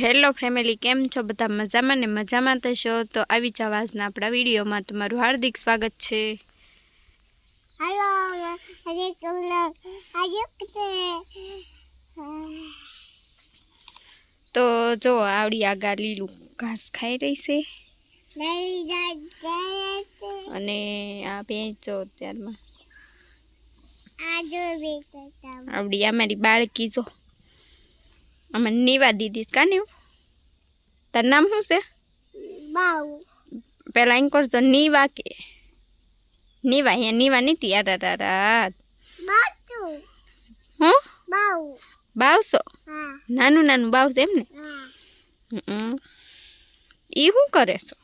Hello family કેમ છો બધા? મજામાં ને મજામાં થશો તો આવી જ આવાજના આપણા વિડીયોમાં. તમારું હાર્દિક સ્વાગત છે. તો જો આવડી આગા લીલું ઘાસ ખાઈ રહી છે. અને આ જો ત્યારમાં. આવડી અમારી બાળકી જો. અમે નીવા દીધી કા નીવ તાર નામ શું છે? પેલા એમ કરજો નીવા કે. નીવા અહીંયા નીવા નથી યાર Batu. હું? બાવસો? નાનું નાનું બાવસો એમ ને. ઈ શું કરે છો?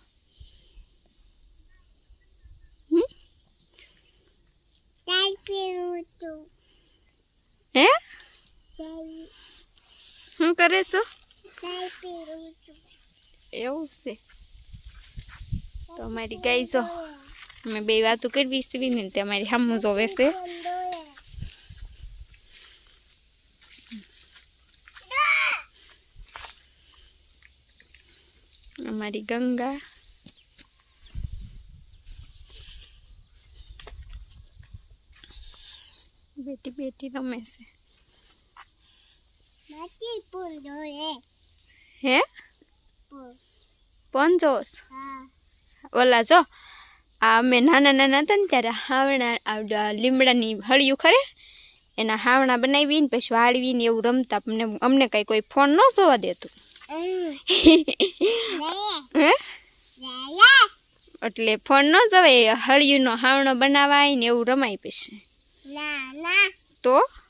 શું કરે છો. એવું છે. તો અમારી ગાય જો. અમે બે વાતો કરવી સીવી ને તે અમારી સામું જોવે છે. અમારી ગંગા. બેટી બેટી રમે છે. Mati pun dole. હે પંજોસ. ઓલા જો આ અમે નાના નાના હતા ને ત્યારે હાવણા આવડા લીમડાની હળિયું ખરે એના હાવણા બનાવીને પછી વાળવીને એવું રમતા અમને અમને કઈ કોઈ ફોન ન જોવા દેતું. હે. એટલે ફોન ન જવાય હળિયુંનો હાવણો બનાવાય ને એવું રમાય પછી. તો.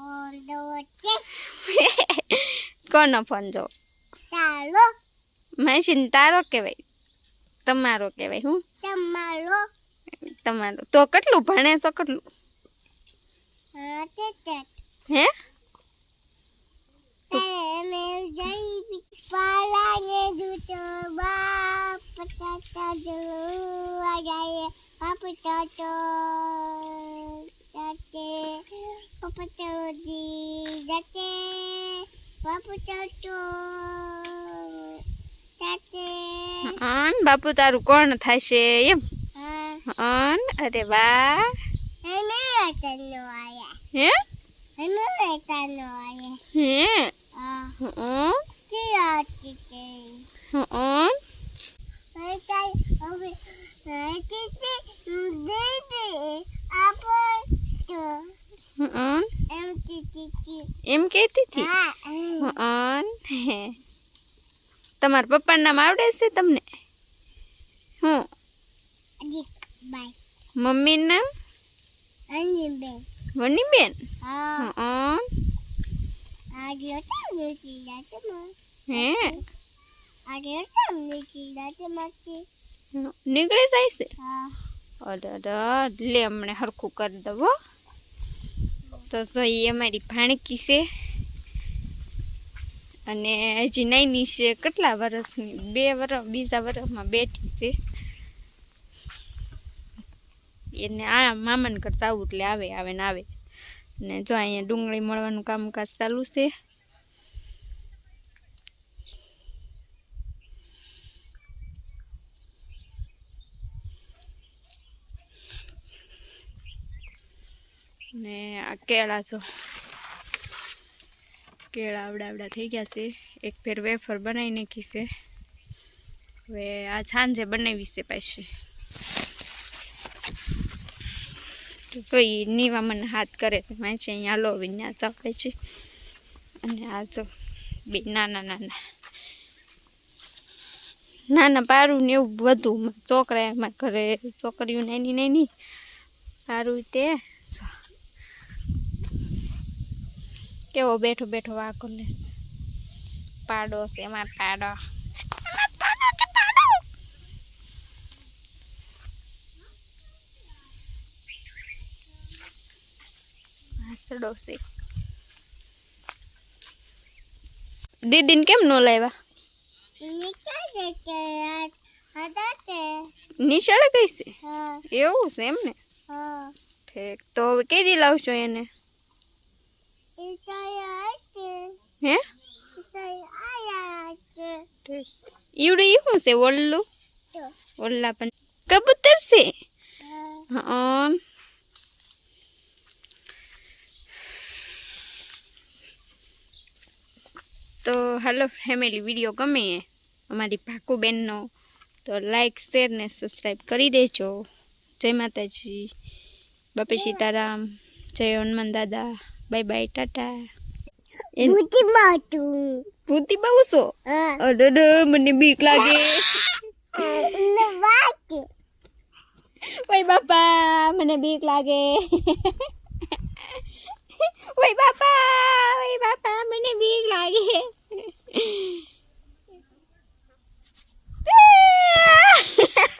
કોનો ફોન જો Taruh. મશીન તારો કહેવાય? તમારો કહેવાય હું? તમારો. તમારો. તો કેટલું ભણે છો કેટલું? હે Saya bapak taruh di tate bapak tata tate અન બાપુ તારું કોણ થશે એમ ah અન અરે વાહ ini tano ayah હે ini tano ayah હે ah હં એમ કહેતી હતી Ah. હં તમારા પપ્પાનું નામ આવડે છે તમને હું. મમ્મીનું નામ. વનીબેન Ah. નીકળી જાય છે Ah. અરે લે હમણે હરખું કરી દવો તો જો એ અમારી ભાણકી છે. અને હજી નાની છે, કેટલા વર્ષની બે વર્ષ બીજા વર્ષમાં બેઠી છે. એને આ મામાને કરતા આવું એટલે આવે આવે ને આવે. ને જો અહીંયા ડુંગળી મળવાનું કામકાજ ચાલુ છે. ને આ કેળા જો કેળા આવડા આવડા થઈ ગયા છે. એક ફેર વેફર બનાવી નાખી છે. હવે આ સાંજે બનાવી છે પાછી. તો કોઈ નીવા મને હાથ કરે તો છે અહીંયા લો વિન્યા ચાપે છે. અને આ જો બે નાના નાના. નાના પારું ને એવું બધું. છોકરા એમાં ઘરે છોકરીઓ નાની નાની પારું તે. કેવો બેઠો બેઠો વાકો લે પાડો છે એમાં પાડો વાસડો છે દીદીને કેમ નો લાવ્યા. નિશાળે કઈ છે. એવું છે એમ ને. ઠીક તો હવે કઈ દી લાવશો એને. હે. ઈવડું શું છે ઓલ્લું ઓલ્લા પણ કબૂતર છે? તો હાલો ફેમિલી વીડિયો ગમે અમારી ભાકુબેનનો, તો લાઈક શેર ને સબસ્ક્રાઈબ કરી દેજો. જય માતાજી. બાપે સીતારામ. જય હનુમાન દાદા. બાય બાય ટાટા ભૂતીમાં છું ભૂતીમાં હું છો અડડ મને બીક લાગે ઓય બાપા મને બીક લાગે ઓય બાપા ઓય બાપા મને બીક લાગે